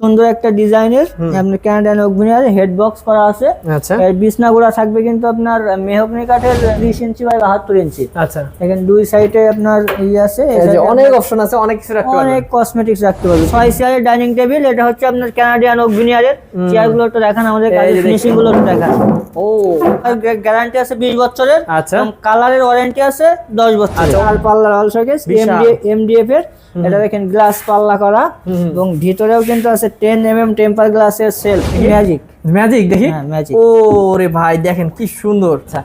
সুন্দর একটা ডিজাইনের আপনার ক্যানাডিয়ান ওকভিনিয়ার হেড বক্স করা আছে। আচ্ছা। এর বিছনাগুলো থাকবে কিন্তু আপনার মেহগনি কাঠের ত্রিশ ইঞ্চি বাই বাহাত্তর ইঞ্চি। আচ্ছা। এখানে দুই সাইডে আপনার ইয়ে আছে অনেক অপশন আছে অনেক কিছু রাখতে অনেক পারবেন কসমেটিক্স রাখতে পারবে ছয় চেয়ারের ডাইনিং টেবিল এটা হচ্ছে আপনার ক্যানাডিয়ান ওকভিনিয়ারের চেয়ারগুলো একটু দেখান আমাদের এই ফিনিশিংগুলো একটু দেখান। ও। গ্যারান্টি আছে বিশ বছরের। আচ্ছা। এবং কালারের ওয়ারেন্টি আছে দশ বছর আচ্ছা। আর পাল্লার অল শোকেস। এমডিএফ এর এটা দেখেন গ্লাস পাল্লা করা। এবং ভিতরেও কিন্তু আছে টেন এম এম টেম্পার গ্লাসের সেলফ ম্যাজিক ম্যাজিক দেখি? হ্যাঁ, ও রে ভাই দেখেন কি সুন্দর। আচ্ছা।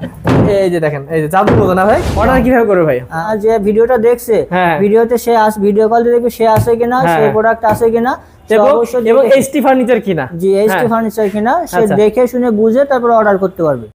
এই যে দেখেন এই যে জাদুর মতো না ভাই? অর্ডার কীভাবে করবে ভাই? যে ভিডিওটা দেখছে হ্যাঁ। ভিডিওতে সে আস ভিডিও কল দেখবে সে আছে কিনা হ্যাঁ। সে প্রোডাক্ট আছে কিনা সে এবং দেখে- এইচটি ফার্নিচার কিনা। জি এইচটি হ্যাঁ। ফার্নিচার কিনা সে আচ্ছা। দেখে শুনে বুঝে তারপর অর্ডার করতে পারবে।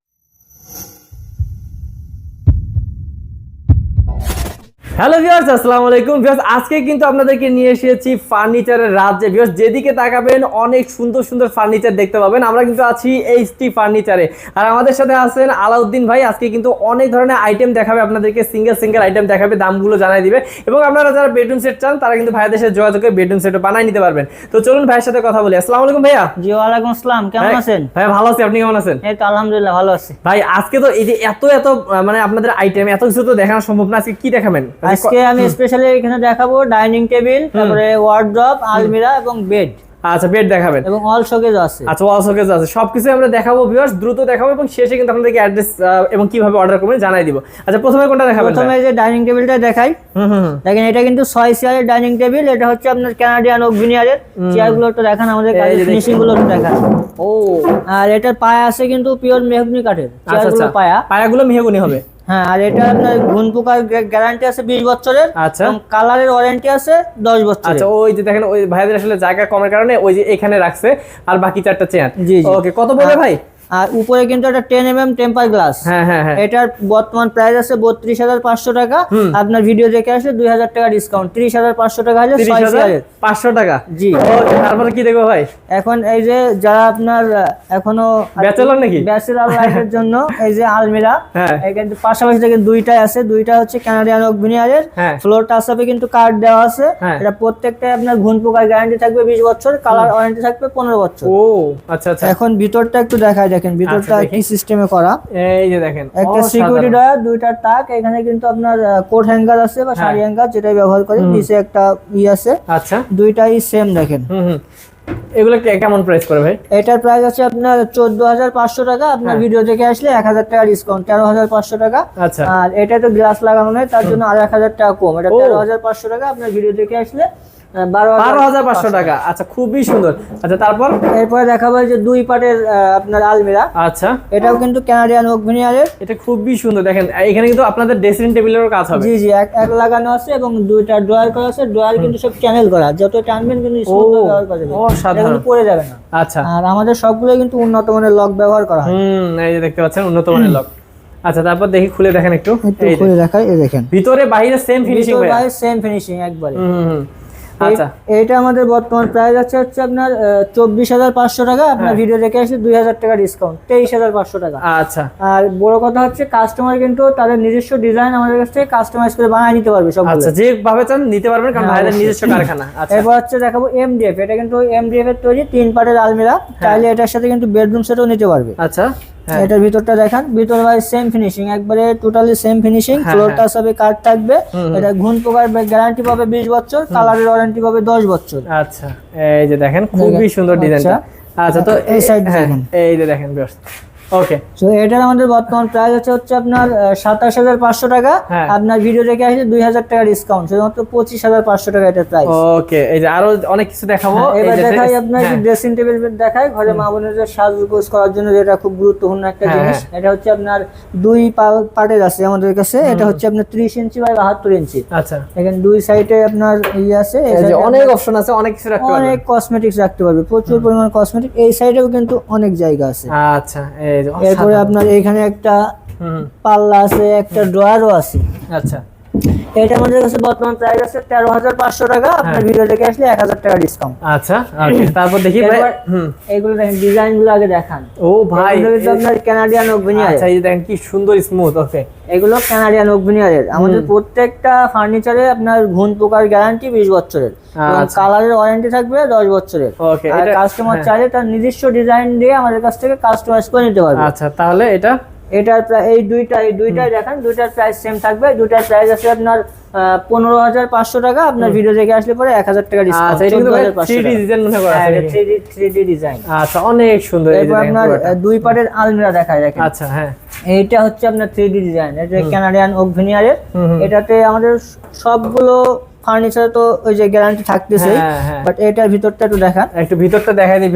হ্যালো ভিউয়ার্স আসসালামু আলাইকুম। ভিউয়ার্স আজকে কিন্তু আপনাদেরকে নিয়ে এসেছি ফার্নিচারের রাজ্যে। ভিউয়ার্স যেদিকে তাকাবেন অনেক সুন্দর সুন্দর ফার্নিচার দেখতে পাবেন। আমরা কিন্তু আছি এইচটি ফার্নিচারে আর আমাদের সাথে আছেন আলাউদ্দিন ভাই। আজকে কিন্তু অনেক ধরনের আইটেম দেখাবে আপনাদেরকে। সিঙ্গেল সিঙ্গেল আইটেম দেখাবে দামগুলো জানাই দিবে। এবং আপনারা যারা বেডরুম সেট চান তারা কিন্তু ভাইয়াদের সাথে যোগাযোগ করে বেডরুম সেটও বানাই নিতে পারবেন। তো চলুন ভাইয়ের সাথে কথা বলি। আসসালামু আলাইকুম ভাইয়া। জি ওয়ালাইকুম আসসালাম। কেমন আছেন? ভাইয়া ভালো আছি। আপনি কেমন আছেন? এই তো আলহামদুলিল্লাহ ভালো আছি। ভাই আজকে তো এই যে এত এত মানে আপনাদের আইটেম এত কিছু তো দেখানো সম্ভব না। আজকে কি দেখাবেন? আজকে আমি স্পেশালি এখানে দেখাবো ডাইনিং টেবিল তারপরে ওয়ার্ড্রপ আলমিরা এবং বেড আচ্ছা বেড দেখাবেন। এবং অল শোকেজ আছে। আচ্ছা ওয়াল শোকেস আছে। সবকিছু আমরা দেখাবো ভিউয়ার্স দ্রুত দেখাবো এবং শেষে কিন্তু আপনাদেরকে অ্যাড্রেস এবং কীভাবে অর্ডার করবেন জানাই দিব। আচ্ছা প্রথমে কোনটা দেখাবেন? প্রথমে এই যে ডাইনিং টেবিলটা দেখাই। হুম হুম হুম। দেখেন এটা কিন্তু ছয় চেয়ারের ডাইনিং টেবিল এটা হচ্ছে আপনার ক্যানাডিয়ান ওকভিনিয়ারের চেয়ারগুলো একটু দেখান আমাদের দেখি। ফিনিশিংগুলো একটু দেখান। ও। আর এটার পায়া আছে কিন্তু পিওর মেহগনি কাঠের। আচ্ছা চেয়ারগুলো আচ্ছা পায়া। পায়াগুলো মেহগুনি হবে। হ্যাঁ আর এটা আপনার ঘুন পোকার গ্যারান্টি আছে বিশ বছরের। আচ্ছা। কালারের ওয়ারেন্টি আছে দশ বছর আচ্ছা ওই যে দেখেন ওই ভাইদের আসলে জায়গা কমের কারণে ওই যে এখানে রাখছে আর বাকি চারটা চেয়ার। ওকে কত বলে ভাই? আর উপরে কিন্তু একটা ten M M temper glass এটার বর্তমান প্রাইস আছে বত্রিশ হাজার পাঁচশো টাকা। আপনার ভিডিও দেখে আসলে দুই হাজার টাকা ডিসকাউন্ট ত্রিশ হাজার পাঁচশো টাকা হলে পাঁচশো টাকা? জি। তারপরে কি দেখব ভাই? এখন এই যে যারা আপনার এখনও Bachelor নাকি? ব্যাচেলার লাইফের জন্য এই যে আলমিরা হ্যাঁ। এখানে পাশাপাশি থেকে দুইটাই আছে। দুইটা হচ্ছে কানাডিয়ান অগভিনিয়ারের হ্যাঁ। ফ্লোর টাচআপে কিন্তু কার্ড দেওয়া আছে। হ্যাঁ। এটা প্রত্যেকটাই আপনার ঘুন পোকার গ্যারান্টি থাকবে বিশ বছর কালার ওয়ারেন্টি থাকবে পনেরো বছর। ও আচ্ছা আচ্ছা। এখন ভিতরটা একটু দেখায় দেখেন ভিতরটা আচ্ছা, কি সিস্টেমে করা? এই যে দেখেন একটা সিকিউরিটি ডয়ার দুইটা টাক এখানে কিন্তু আপনার কোট হ্যাঙ্গার আছে বা শাড়ি হ্যাঙ্গার যেটাই ব্যবহার করি নিচে একটা ই আছে। আচ্ছা। দুইটাই সেম দেখেন। হুম হুম। এগুলো কেমন প্রাইস করে ভাই? এটার প্রাইস আছে আপনার চোদ্দ হাজার পাঁচশো টাকা। আপনার হ্যাঁ। ভিডিও দেখে আসলে এক হাজার টাকা ডিসকাউন্ট তেরো হাজার পাঁচশো টাকা। আচ্ছা। আর এটা তো গ্লাস লাগানো নেই তার জন্য আর এক হাজার টাকা কম। এটা তেরো হাজার পাঁচশো টাকা আপনার ভিডিও দেখে আসলে বারো হাজার পাঁচশো টাকা। আচ্ছা খুবই সুন্দর। আচ্ছা তারপর? এরপরে দেখাবো যে দুই পাটের আপনার আলমিরা। আচ্ছা। এটাও কিন্তু ক্যানাডিয়ান ওকভিনিয়ারের এটা খুবই সুন্দর। দেখেন এখানে কিন্তু আপনাদের ড্রেসিং টেবিলেরও কাজ হবে। জি জি এক এক লাগানো আছে এবং দুইটা ড্রয়ার করা আছে। ড্রয়ার কিন্তু সব চ্যানেল করা। যত টানবেন কিন্তু করা যাবে। অসাধারণ। পড়ে যাবে না। আচ্ছা। আর আমাদের সবগুলো কিন্তু উন্নত মানের লক ব্যবহার করা হয়। হুম এই যে দেখতে পাচ্ছেন উন্নত মানের লক। আচ্ছা তারপর দেখি খুলে দেখেন একটু। খুলে দেখাই এই দেখেন। ভিতরে বাইরে সেম ফিনিশিং সেম ফিনিশিং একবারে। হুম। হুম আচ্ছা। আমাদের বর্তমান প্রাইস আছে হচ্ছে আপনার চব্বিশ হাজার পাঁচশো টাকা। আপনার হ্যাঁ। ভিডিও দেখে আসলে দুই হাজার টাকা ডিসকাউন্ট তেইশ হাজার পাঁচশো টাকা। আচ্ছা। আর বড় কথা হচ্ছে কাস্টমার কিন্তু তাদের নিজস্ব ডিজাইন আমাদের কাছ থেকে কাস্টমাইজ করে বানিয়ে নিতে পারবে সব আচ্ছা যেভাবে চান নিতে পারবেন কারণ হ্যাঁ, ভাইদের নিজস্ব কারখানা। আচ্ছা। এরপর হচ্ছে দেখাবো এমডিএফ এটা কিন্তু এমডিএফ এর তৈরি তিন পাটের আলমিরা। হ্যাঁ। চাইলে এটার সাথে কিন্তু বেডরুম সেটও নিতে পারবে। আচ্ছা। হ্যাঁ এটার ভিতরটা দেখেন। ভিতর ভাই সেম ফিনিশিং একবারে টোটালি সেম ফিনিশিং ফ্লোর ফ্লোরটা সবে কাট থাকবে। এটা ঘুন পোকার গ্যারান্টি পাবে বিশ বছর কালারের ওয়ারেন্টি পাবে দশ বছর। আচ্ছা এই যে দেখেন খুবই সুন্দর ডিজাইনটা আচ্ছা তো এই side হ্যাঁ, দেখেন। এই যে দেখেন ওকে তো এটার আমাদের বর্তমান প্রাইস হচ্ছে হচ্ছে আপনার সাতাশ হাজার পাঁচশো টাকা। হ্যাঁ। আপনার ভিডিও দেখে আসলে দুই হাজার টাকা ডিসকাউন্ট শুধুমাত্র পঁচিশ হাজার পাঁচশো টাকা এটার প্রাইস ওকে এই যে আরও অনেক কিছু দেখাবো। এবার দেখাই আপনার হ্যাঁ, ড্রেসিং টেবিল দেখাই ঘরে মা বোনেদের সাজগোজ করার জন্য যেটা খুব গুরুত্বপূর্ণ একটা হ্যাঁ, জিনিস এটা হচ্ছে আপনার দুই পার্টের আছে আমাদের কাছে এটা হচ্ছে আপনার ত্রিশ ইঞ্চি বাই বাহাত্তর ইঞ্চি। আচ্ছা। এখানে দুই সাইডে আপনার ইয়ে আছে অনেক অপশন আছে অনেক কিছু রাখতে অনেক কসমেটিক্স রাখতে পারবে প্রচুর পরিমাণ কসমেটিক এই সাইডেও কিন্তু অনেক জায়গা আছে। আচ্ছা এরপরে আপনার এখানে একটা পাল্লা আছে একটা ড্রয়ারও আছে। আচ্ছা। এটা আমাদের কাছে বর্তমান প্রাইস আছে তেরো হাজার পাঁচশো টাকা। আপনার হ্যাঁ। ভিডিও দেখে আসলে এক হাজার টাকা ডিসকাউন্ট আচ্ছা তারপর দেখি ভাই এবার- দেখেন ডিজাইনগুলো আগে দেখান। ও ভাই আপনার কানাডিয়ান ওভেনিয়ার আচ্ছা এই দেখেন কি সুন্দর স্মুথ ওকে এগুলো কানাডিয়ান ওভেনিয়ারের আমাদের প্রত্যেকটা ফার্নিচারে আপনার ঘুণ পোকার গ্যারান্টি বিশ বছরের। আচ্ছা। কালারের ওয়ারেন্টি থাকবে দশ বছরের। আর কাস্টমার হ্যাঁ। চাইলে তার নিজস্ব ডিজাইন দিয়ে আমাদের কাছ থেকে কাস্টমাইজ করে নিতে পারবে। আচ্ছা তাহলে এটা এটার প্রায় এই দুইটা এই দুইটাই দেখান দুইটার প্রাইস সেম থাকবে দুইটার প্রাইস আছে আপনার পনেরো হাজার পাঁচশো টাকা আপনার ভিডিও দেখে আসলে পরে এক হাজার টাকা ডিসকাউন্ট আচ্ছা এটা 3D ডিজাইন মনে ডি ডিজাইন আচ্ছা অনেক সুন্দর এরপর আপনার দুই পাটের আলমিরা দেখায় দেখেন আচ্ছা হ্যাঁ। এইটা হচ্ছে আপনার থ্রি ডি ডিজাইন এটা কানাডিয়ান ওক ভিনিয়ারের হুম, হুম। এটাতে আমাদের সবগুলো ফার্নিচার তো ওই যে গ্যারান্টি থাকতেছে হ্যাঁ, হ্যাঁ। বাট এটার ভিতরটা একটু দেখান। একটু ভিতরটা দেখাই দিই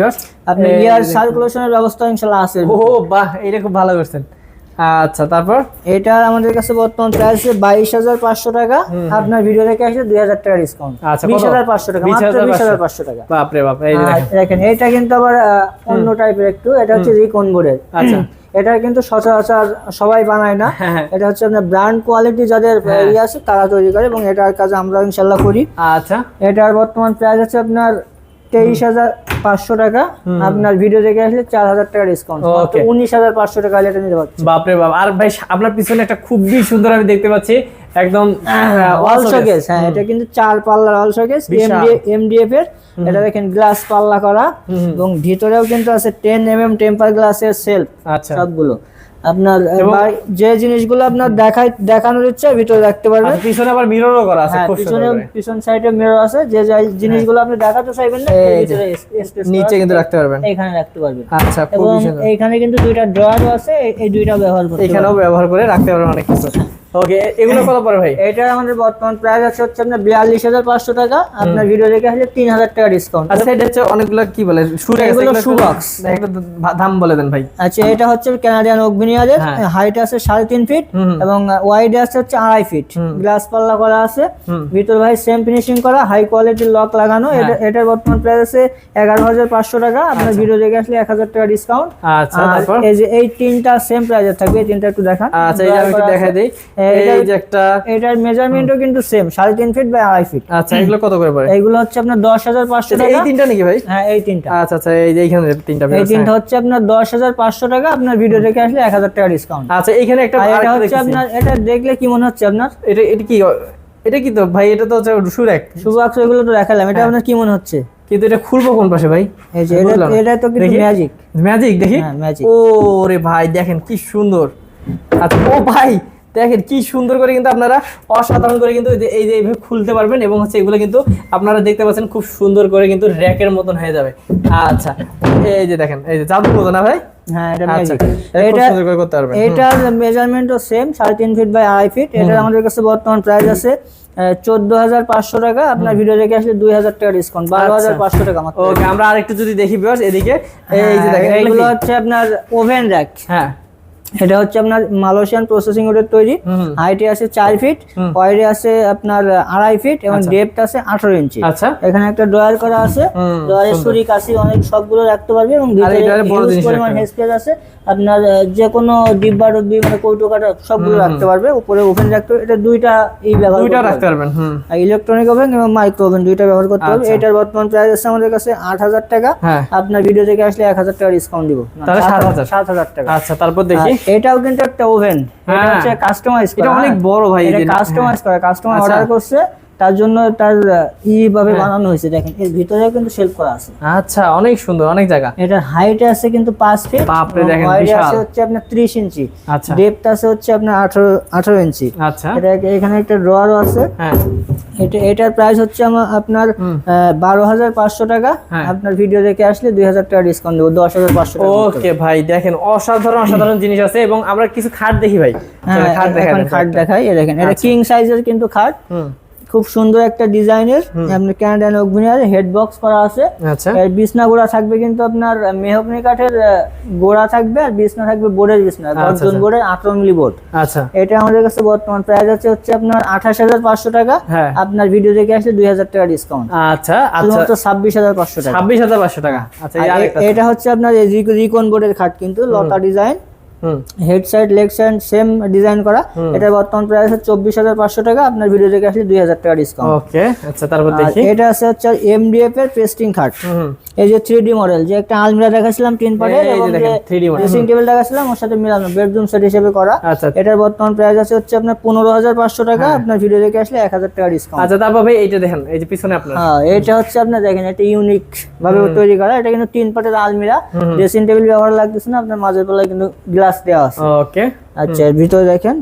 আপনি ইয়ার সার্কুলেশনের ব্যবস্থা ইনশাল্লাহ আছে। ও বাহ এটা খুব ভালো করছেন। আচ্ছা তারপর? এটা আমাদের কাছে বর্তমান প্রাইস বাইশ হাজার পাঁচশো টাকা। আপনার ভিডিও দেখে আসলে দুই হাজার টাকা ডিসকাউন্ট আচ্ছা, বিশ? হাজার পাঁচশো টাকা মাত্র বিশ হাজার পাঁচশো। টাকা। বাপ রে বাপ এই দেখেন। এটা কিন্তু আবার অন্য টাইপের একটু। এটা হচ্ছে রিকন বোর্ডের আচ্ছা। এটা কিন্তু সচরাচর সবাই বানায় না। হ্যাঁ, হ্যাঁ। এটা হচ্ছে আপনার ব্র্যান্ড কোয়ালিটি যাদের হ্যাঁ। ইয়ে আছে তারা তৈরি করে এবং এটার কাজ আমরা ইনশাল্লাহ করি। আচ্ছা। এটার বর্তমান প্রাইস আছে আপনার তেইশ হাজার পাঁচশো টাকা। আপনার ভিডিও দেখে আসলে চার হাজার টাকা ডিসকাউন্ট. উনিশ হাজার পাঁচশো টাকা হলে এটা নিতে পারছি। বাপ রে বাপ। আর ভাই আপনার পিছনে একটা খুবই সুন্দর আমি দেখতে পাচ্ছি একদম অল শোকেস হ্যাঁ এটা কিন্তু চার পাল্লার অল শোকেস। এমডিএফ এর। এটা দেখেন গ্লাস পাল্লা করা। এবং ভিতরেও কিন্তু আছে টেন এম এম টেম্পার গ্লাসের সেলফ আচ্ছা। সবগুলো। আপনার যে জিনিসগুলো আপনার দেখাই দেখানোর ইচ্ছা ভিতরে রাখতে পারবেন। পিছনে আবার মিররও করা আছে হ্যাঁ খুব পিছনে। পিছন সাইডে মিরর আছে যে যে জিনিসগুলো আপনি দেখাতে চাইবেন না ভিতরে নিচে কিন্তু রাখতে পারবেন। এখানে রাখতে পারবেন। আচ্ছা এবং এখানে কিন্তু দুইটা ড্রয়ারও আছে এই- এই দুইটা ব্যবহার করতে এখানেও ব্যবহার করে রাখতে পারবেন অনেক কিছু। ওকে এগুলো কত পড়ে ভাই? এটা আমাদের বর্তমান প্রাইস আছে হচ্ছে আপনার বিয়াল্লিশ হাজার পাঁচশো টাকা। আপনার ভিডিও দেখে আসলে তিন হাজার টাকা ডিসকাউন্ট আচ্ছা এটা হচ্ছে অনেকগুলো কি বলে শুরে এগুলো box। একটা দাম বলে দেন ভাই। আচ্ছা এটা হচ্ছে কানাডিয়ান হ্যাঁ। হাইট আছে সাড়ে তিন ফিট এবং ওয়াইড আছে হচ্ছে আড়াই ফিট গ্লাস পাল্লা করা আছে। ভিতর ভাই সেম ফিনিশিং করা হাই কোয়ালিটির লক লাগানো। হ্যাঁ। এটা এটার বর্তমান প্রাইস আছে এগারো হাজার পাঁচশো টাকা। আপনার ভিডিও দেখে আসলে এক হাজার টাকা ডিসকাউন্ট আচ্ছা তারপর? এই যে এই তিনটা সেম প্রাইসের থাকবে এই তিনটা একটু দেখান। আচ্ছা যে আমি একটু দেখাই দিই। এটা- এই যে একটা এটার মেজারমেন্টও কিন্তু সেম সাড়ে তিন ফিট বাই আড়াই ফিট আচ্ছা এগুলো কত করে পড়ে? এইগুলো হচ্ছে আপনার দশ হাজার পাঁচশো আচ্ছা, টাকা। এই তিনটা নাকি ভাই? হ্যাঁ এই তিনটা। আচ্ছা আচ্ছা এই যে এইখানে তিনটা এই তিনটা হ্যাঁ। হচ্ছে আপনার দশ হাজার পাঁচশো টাকা আপনার ভিডিও দেখে আসলে এক হাজার টাকা ডিসকাউন্ট আচ্ছা এইখানে একটা এটা হচ্ছে আপনার এটা দেখলে কি মনে হচ্ছে আপনার? এটা এটা কি এটা কি তো ভাই এটা তো আক্স এগুলো তো দেখালাম। হ্যাঁ। এটা আপনার কি মনে হচ্ছে? কিন্তু এটা খুলবো কোন পাশে ভাই? এই যে এটা এটা তো কিন্তু ম্যাজিক ম্যাজিক দেখি? হ্যাঁ, magic। ও রে ভাই দেখেন কি সুন্দর। আচ্ছা ও ভাই দেখেন কি সুন্দর করে কিন্তু আপনারা অসাধারণ করে কিন্তু এই যে- এইভাবে খুলতে পারবেন এবং হচ্ছে এগুলো কিন্তু আপনারা দেখতে পাচ্ছেন খুব সুন্দর করে কিন্তু র্যাকের মতন হয়ে যাবে। আচ্ছা এই যে দেখেন এই যে জাদুর মতো না ভাই? হ্যাঁ আচ্ছা এটার মেজারমেন্টও সেম সাড়ে তিন ফিট বাই আড়াই ফিট এটার আমাদের কাছে বর্তমান প্রাইস আছে চোদ্দ হাজার পাঁচশো টাকা। আপনার ভিডিও দেখে আসলে দুই হাজার টাকা ডিসকাউন্ট বারো হাজার পাঁচশো টাকা ওকে আমরা আরেকটু যদি দেখি এদিকে। এই যে হ্যাঁ, দেখেন এগুলো এগুলো হচ্ছে আপনার ওভেন র্যাক হ্যাঁ। এটা হচ্ছে আপনার মালয়েশিয়ান প্রসেসিং ওদের তৈরি। হাইটে আছে চার ফিট। ওয়াইডে আছে আপনার আড়াই ফিট এবং ডেপথ আছে আঠারো ইঞ্চি আচ্ছা। এখানে একটা ড্রয়ার করা আছে। ড্রয়ারে সুন্দর। কাশি অনেক সবগুলো রাখতে পারবে এবং পরিমাণ আছে। আপনার যে কোনো ডিব্বা ডুব্বি মানে কৌটো কাটা সবগুলো রাখতে পারবে। উপরে ওভেন রাখতে এটা দুইটা এই ব্যবহার দুইটা রাখতে পারবে। পারবেন ইলেকট্রনিক ওভেন এবং মাইক্রো ওভেন দুইটা ব্যবহার করতে পারবে। আচ্ছা। এটার বর্তমান প্রাইস আছে আমাদের কাছে আট হাজার টাকা। হ্যাঁ। আপনার ভিডিও থেকে আসলে এক হাজার টাকা ডিসকাউন্ট দিব। সাত হাজার টাকা। আচ্ছা তারপর দেখি। এটাও কিন্তু একটা ওভেন এটা হ্যাঁ। হচ্ছে কাস্টমাইজ এটা অনেক বড় ভাই, এটা কাস্টমাইজ করা কাস্টমার আচ্ছা। অর্ডার করছে তার জন্য তার ই ভাবে বানানো হয়েছে দেখেন। এর ভিতরেও কিন্তু শেলফ করা আছে। আচ্ছা অনেক সুন্দর অনেক জায়গা। এটার হাইট আছে কিন্তু পাঁচ ফিট বাপরে, দেখেন, আছে বিশাল। হচ্ছে আপনার ত্রিশ ইঞ্চি। আচ্ছা। ডেপথ আছে হচ্ছে আপনার আঠারো আঠারো ইঞ্চি। আচ্ছা। এটা এখানে একটা ড্রয়ারও আছে। হ্যাঁ। এটা এটার প্রাইস হচ্ছে আমার আপনার। বারো হাজার পাঁচশো টাকা। হ্যাঁ। আপনার ভিডিও দেখে আসলে দুই হাজার টাকা ডিসকাউন্ট দেবো দশ হাজার পাঁচশো টাকা ওকে ভাই দেখেন অসাধারণ অসাধারণ জিনিস আছে এবং আমরা কিছু খাট দেখি ভাই। হ্যাঁ খাট দেখা এখন খাট দেখাই এই দেখেন এটা কিং সাইজের কিন্তু খাট। হুম। খুব সুন্দর একটা ডিজাইনের। আপনার ক্যানাডিয়ান ওকভিনিয়ার হেড বক্স করা আছে। আচ্ছা। এর বিছনা গোড়া থাকবে কিন্তু আপনার মেহগনি কাঠের গোড়া থাকবে আর বিছনা থাকবে বোর্ডের বিছনা আচ্ছা, গর্জন আচ্ছা। বোর্ডের আঠারো মিলি বোর্ড। আচ্ছা। এটা আমাদের কাছে বর্তমান প্রাইস আছে হচ্ছে আপনার আঠাশ হাজার পাঁচশো টাকা। হ্যাঁ। আপনার ভিডিও দেখে আসলে দুই হাজার টাকা ডিসকাউন্ট আচ্ছা শুধুমাত্র ছাব্বিশ হাজার পাঁচশো টাকা। ছাব্বিশ হাজার পাঁচশো টাকা। আচ্ছা এটা হচ্ছে আপনার রিকন বোর্ডের খাট কিন্তু লতা design. Head side leg side same design করা। এটা বর্তমান প্রাইস হচ্ছে চব্বিশ হাজার পাঁচশো টাকা। আপনার ভিডিও দেখে আসলে দুই হাজার টাকা ডিসকাউন্ট ওকে আচ্ছা তারপর দেখি। এটা আছে হচ্ছে এমডিএফ এর পেস্টিং খাট। এই যে থ্রি ডি মডেল যে একটা আলমিরা দেখাছিলাম তিন পার্টের এই যে দেখেন, 3D model, ড্রেসিং টেবিল দেখাছিলাম ওর সাথে মিলানো বেডরুম সেট হিসেবে করা। আচ্ছা এটার বর্তমান প্রাইস আছে হচ্ছে আপনার পনেরো হাজার পাঁচশো টাকা। আপনার ভিডিও দেখে আসলে এক হাজার টাকা ডিসকাউন্ট আচ্ছা তারপর ভাই এইটা দেখেন এই যে পিছনে আপনার। হ্যাঁ এটা হচ্ছে আপনার দেখেন এটা ইউনিক ভাবে তৈরি করা। এটা কিন্তু তিন পার্টের আলমিরা। ড্রেসিং টেবিল ব্যবহার লাগতেছে না আপনার মাঝের তলায় কিন্তু গ্লাস দেওয়া আছে। ওকে আচ্ছা এর ভিতরে দেখেন।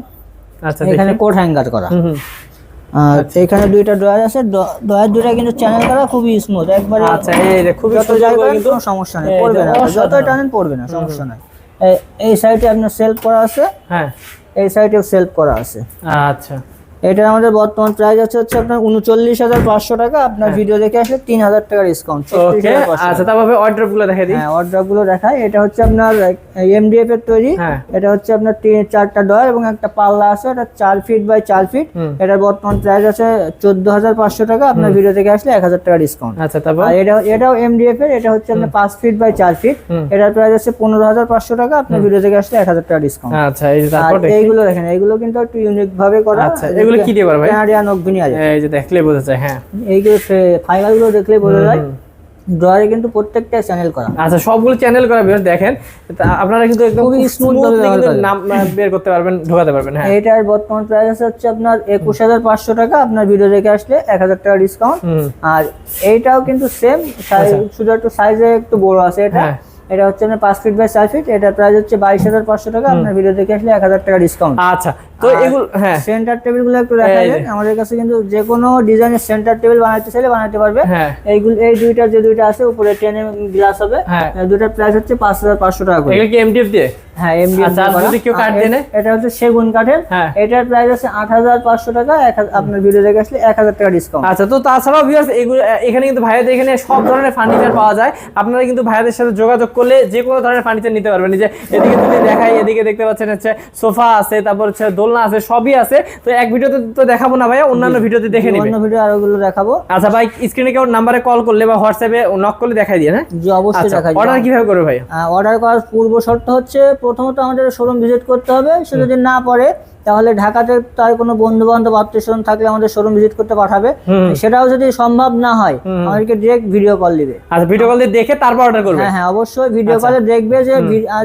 আচ্ছা এখানে কোট হ্যাঙ্গার করা। আর এখানে দুইটা ড্রয়ার আছে। ড্রয়ার দুইটা কিন্তু চ্যানেল করা খুবই স্মুথ একবারে আচ্ছা এই যে খুবই যত করেন কিন্তু সমস্যা নেই পড়বে না। যত টানেন পড়বে না সমস্যা নাই। এই সাইডে আপনার সেলফ করা আছে। হ্যাঁ। এই সাইডেও সেলফ করা আছে। আচ্ছা। এটা আমাদের বর্তমান প্রাইস আছে হচ্ছে আপনার উনচল্লিশ হাজার পাঁচশো টাকা। আপনার ভিডিও দেখে আসলে তিন হাজার টাকা ডিসকাউন্ট আচ্ছা তারপর অর্ডারগুলো দেখাই দিই। হ্যাঁ অর্ডারগুলো দেখায় এটা হচ্ছে আপনার এমডিএফ এর তৈরি। হ্যাঁ। এটা হচ্ছে আপনার চারটা ডয়ার এবং একটা পাল্লা আছে। এটা চার ফিট বাই চার ফিট। এটার বর্তমান প্রাইস আছে চোদ্দ হাজার পাঁচশো টাকা। আপনার ভিডিও থেকে আসলে এক হাজার টাকা ডিসকাউন্ট আচ্ছা তারপর? এটা এটাও এমডিএফ এর। এটা হচ্ছে আপনার পাঁচ ফিট বাই চার ফিট এটার প্রাইস আছে পনেরো হাজার পাঁচশো টাকা। আপনার ভিডিও থেকে আসলে এক হাজার টাকা ডিসকাউন্ট আচ্ছা দেখি। এইগুলো দেখেন এইগুলো কিন্তু একটু ইউনিক ভাবে করা। আচ্ছা এগুলো কি দিয়ে পারবে ভাই? কানাডিয়ান অগ্নিয়ার এই যে দেখলে বোঝা যায় হ্যাঁ। এইগুলো ফাইবারগুলো দেখলে বোঝা যায়। ড্রয়ারে কিন্তু প্রত্যেকটা চ্যানেল করা। আচ্ছা সবগুলো চ্যানেল করা বেশ দেখেন। আপনারা কিন্তু একদম খুবই যায়। নাম বের করতে পারবেন ঢোকাতে পারবেন হ্যাঁ। এটার বর্তমান প্রাইস হচ্ছে আপনার একুশ হাজার পাঁচশো টাকা। আপনার ভিডিও দেখে আসলে এক হাজার টাকা ডিসকাউন্ট আর এইটাও কিন্তু সেম শুধু একটু সাইজে একটু বড় আছে এটা। হ্যাঁ। এটা হচ্ছে আপনার পাঁচ ফিট বাই চার ফিট এটার প্রাইস হচ্ছে বাইশ হাজার পাঁচশো টাকা। আপনার ভিডিও দেখে আসলে এক হাজার টাকা ডিসকাউন্ট আচ্ছা তো এগুলো হ্যাঁ। সেন্টার টেবিলগুলো একটু দেখা যায় আমাদের কাছে কিন্তু যে কোনো ডিজাইনের সেন্টার টেবিল বানাতে চাইলে বানাতে পারবে। হ্যাঁ। এইগুলো এই দুইটা যে দুইটা আছে উপরে টেন এম গ্লাস হবে। হ্যাঁ। প্রাইস হচ্ছে পাঁচ হাজার পাঁচশো টাকা করে। কি এমডিএফ দিয়ে? হ্যাঁ আচ্ছা, যদি কেউ কাঠ দেয় এটা হচ্ছে সেগুন কাঠের। হ্যাঁ। এটার প্রাইস আছে আট হাজার পাঁচশো টাকা। আপনার ভিডিও দেখে আসলে এক হাজার টাকা ডিসকাউন্ট আচ্ছা তো তাছাড়াও ভিউয়ার্স এগুলো এখানে কিন্তু ভাইয়াদের এখানে সব ধরনের ফার্নিচার পাওয়া যায়। আপনারা কিন্তু ভাইয়াদের সাথে যোগাযোগ করলে যে কোনো ধরনের ফার্নিচার নিতে পারবেন। যে এদিকে যদি দেখাই এদিকে দেখতে পাচ্ছেন হচ্ছে সোফা আছে তারপর হচ্ছে দোলনা আছে সবই আছে। তো এক ভিডিওতে তো দেখাবো না ভাইয়া অন্যান্য ভিডিওতে দেখে নেবেন অন্য ভিডিও আর ওগুলো দেখাবো। আচ্ছা ভাই স্ক্রিনে কেউ নম্বরে কল করলে বা হোয়াটসঅ্যাপে নক করলে দেখাই দিয়ে হ্যাঁ? জি অবশ্যই আচ্ছা অর্ডার কীভাবে করবে ভাই অর্ডার করার পূর্ব শর্ত হচ্ছে প্রথমত আমাদের শোরুম ভিজিট করতে হবে। সে যদি না পারে তাহলে ঢাকাতে তার কোনো বন্ধু বান্ধব আত্মীয় স্বজন থাকলে আমাদের শোরুম ভিজিট করতে পাঠাবে। সেটাও যদি সম্ভব না হয় আমাদেরকে ডিরেক্ট ভিডিও কল দিবে। আচ্ছা ভিডিও কল দিয়ে দেখে তারপর অর্ডার করবে? হ্যাঁ হ্যাঁ অবশ্যই ভিডিও কলে দেখবে যে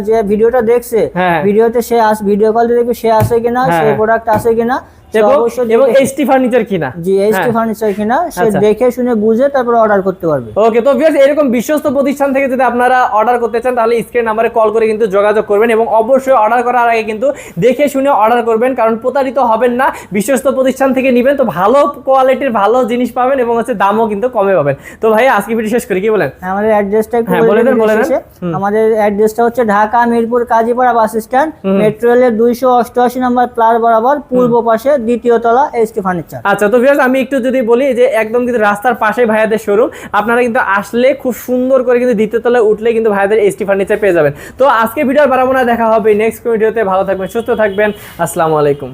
যে ভিডিওটা দেখছে হ্যাঁ। ভিডিওতে সে আস ভিডিও কল দিয়ে দেখবে সে আসে কিনা সে হ্যাঁ। প্রোডাক্ট আসে কিনা এবং এইচটি ফার্নিচার কিনা। জি এইচটি হ্যাঁ। ফার্নিচার কিনা সে আচ্ছা। দেখে শুনে বুঝে তারপর অর্ডার করতে পারবে। ওকে তো ভিউয়ার্স এরকম বিশ্বস্ত প্রতিষ্ঠান থেকে যদি আপনারা অর্ডার করতে চান তাহলে স্ক্রিন নাম্বারে কল করে কিন্তু যোগাযোগ করবেন এবং অবশ্যই অর্ডার করার আগে কিন্তু দেখে শুনে অর্ডার করবেন কারণ প্রতারিত হবেন না বিশ্বস্ত প্রতিষ্ঠান থেকে নেবেন তো ভালো কোয়ালিটির ভালো জিনিস পাবেন এবং হচ্ছে দামও কিন্তু কমে পাবেন। তো ভাই আজকে ভিডিও শেষ করি কি বলেন? আমাদের অ্যাড্রেসটা একটু হ্যাঁ, বলে বলে দেন, বলে দেন। আমাদের অ্যাড্রেসটা হচ্ছে Dhaka Mirpur Kazipara bus stand metro রেলের দুইশো অষ্টআশি নম্বর প্লার বরাবর পূর্ব পাশে দ্বিতীয় তলা এইচটি ফার্নিচার। আচ্ছা তো ভিউয়ার্স আমি একটু যদি বলি যে একদম কিন্তু রাস্তার পাশে ভাইয়াদের শোরুম আপনারা কিন্তু আসলে খুব সুন্দর করে কিন্তু দ্বিতীয় তলায় উঠলে কিন্তু ভাইয়াদের এসটি ফার্নিচার পেয়ে যাবেন। তো আজকে ভিডিও বাড়াবো না, দেখা হবে নেক্সট ভিডিওতে ভালো থাকবেন, সুস্থ থাকবেন। আসসালামু আলাইকুম।